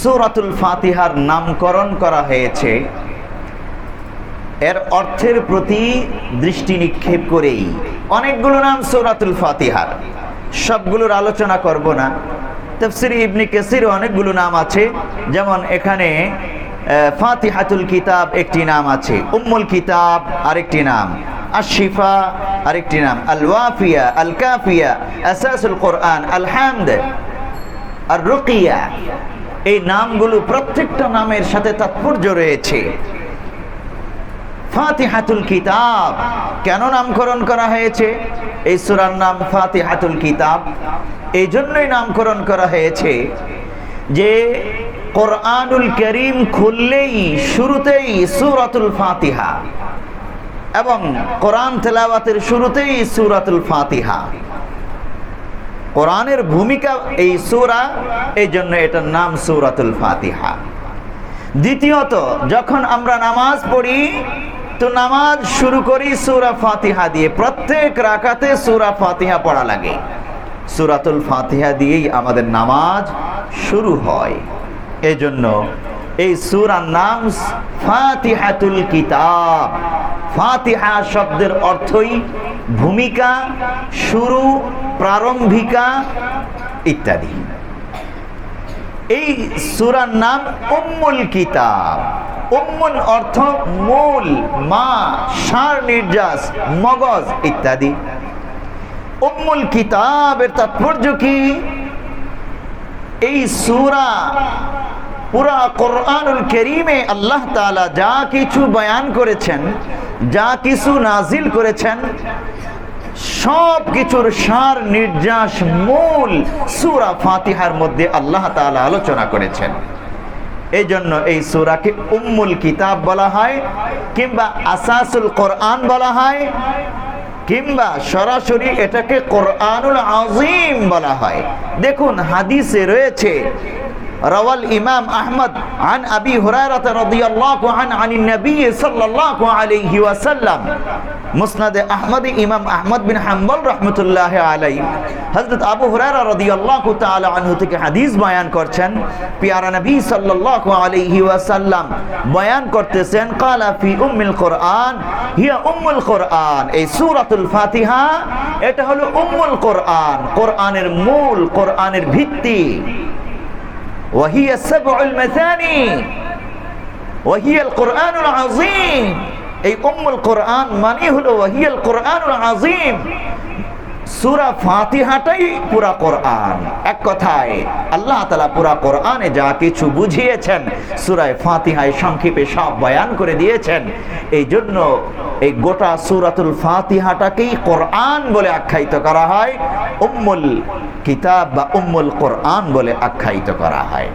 সুরাতুল ফাতিহার নামকরণ করা হয়েছে। এর অর্থের প্রতি দৃষ্টি নিক্ষেপ করেই। অনেকগুলো নাম সৌরাতুল ফাতিহার। সবগুলোর আলোচনা করব না। তফসির ইবনি কেসির অনেকগুলো নাম আছে। যেমন এখানে ফাতিহাতুল কিতাব একটি নাম আছে। উম্মুল কিতাব আরেকটি নাম। আশিফা আরেকটি নাম। আল ওয়াফিয়া আল কাফিয়া আসাসুল কোরআন আল হামদ আর রুকিয়া এই নামগুলো প্রত্যেকটা নামের সাথে তাৎপর্য রয়েছে। ফাতিহাতুল কিতাব। কেন নামকরণ করা হয়েছে? এই সূরার নাম ফাতিহাতুল কিতাব। এই জন্যই নামকরণ করা হয়েছে যে কোরআনুল করিম খুললেই, শুরুতেই সূরাতুল ফাতিহা এবং কোরআন তেলাওয়াতের শুরুতেই সূরাতুল ফাতিহা। কোরআনের ভূমিকা এই সূরা এই জন্য এটার নাম সূরাতুল ফাতিহা। দ্বিতীয়ত, যখন আমরা নামাজ পড়ি, তো নামাজ শুরু করি সূরা ফাতিহা দিয়ে। প্রত্যেক রাকাতে সূরা ফাতিহা পড়া লাগে। সুরাতুল ফাতিহা দিয়েই আমাদের নামাজ শুরু হয়। এজন্য এই সূরার নাম ফাতিহাতুল কিতাব। ফাতিহা শব্দের অর্থই ভূমিকা, শুরু প্রারম্ভিকা ইত্যাদি। এই সুরার নাম উম্মুল কিতাব। উম্মুল অর্থ মূল, মা, সার নির্যাস, মগজ ইত্যাদি। উম্মুল কিতাবের তাৎপর্য কি? এই সুরা পুরা কোরআনুল করিমে আল্লাহ তাআলা যা কিছু বয়ান করেছেন, যা কিছু নাজিল করেছেন সব কিছুর সার নির্যাস মূল সুরা ফাতিহার মধ্যে আল্লাহ তালা আলোচনা করেছেন। এই জন্য এই সুরাকে উম্মুল কিতাব বলা হয়, কিংবা আসাসুল কোরআন বলা হয়, কিংবা সরাসরি এটাকে কোরআনুল আজিম বলা হয়। দেখুন, হাদিসে রয়েছে, রওয়াল ইমাম আহমদ আন আবি হুরায়রা রাদিয়াল্লাহু আন আনিন নবী সাল্লাল্লাহু আলাইহি ওয়াসাল্লাম মুসনাদে আহমদ ইমাম আহমদ বিন হাম্বল রহমতুল্লাহ আলাই হজরত আবু হরার রদি আল্লাহ আনহু থেকে হাদিস বয়ান করছেন। পিয়ারা নবী সাল্লাল্লাহু আলাইহি ওয়াসাল্লাম বয়ান করতেছেন, কালা ফি কোরআন হিয়া উম্মুল কোরআন এই সুরাতুল ফাতিহা, এটা হলো উম্মুল কোরআন কোরআনের মূল কোরআনের ভিত্তি। ওয়াহিয়া সাবউল মাসানি ওয়াহিয়া আল কোরআনুল আযীম। এই উম্মুল কোরআন মানে হলো ওয়াহিয়াল কোরআনুল আজিম সূরা ফাতিহাটাই পুরা কোরআন। এক কথায়, আল্লাহ তাআলা পুরা কোরআনে যা কিছু বুঝিয়েছেন, সূরায় ফাতিহায় সংক্ষেপে সব বয়ান করে দিয়েছেন। এই জন্য এই গোটা সূরাতুল ফাতিহাটাকেই কোরআন বলে আখ্যায়িত করা হয়, উম্মুল কিতাব বা উম্মুল কোরআন বলে আখ্যায়িত করা হয়।